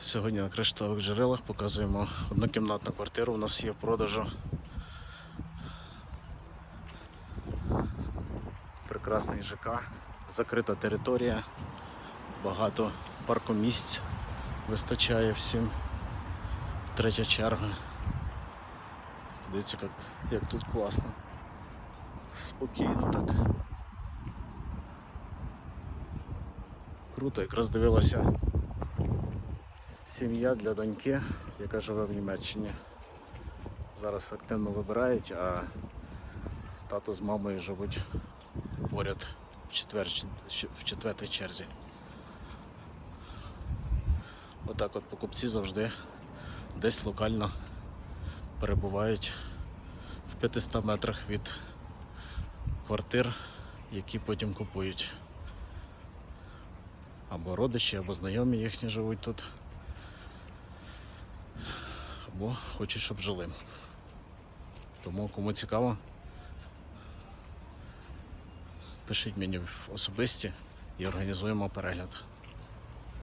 Сьогодні на кришталевих джерелах показуємо однокімнатну квартиру. У нас є в продажу. Прекрасний ЖК, закрита територія, багато паркомісць вистачає всім. Третя черга. Дивіться, як, як тут класно. Спокійно так. Круто, якраз дивилася сім'я для доньки, яка живе в Німеччині. Зараз активно вибирають, а тато з мамою живуть поряд в, четвер, в четвертій черзі. Отак от покупці завжди десь локально перебувають в 500 метрах від квартир, які потім купують. Або родичі, або знайомі їхні живуть тут. Або хоче, щоб жили. Тому кому цікаво, пишіть мені в особисті і організуємо перегляд.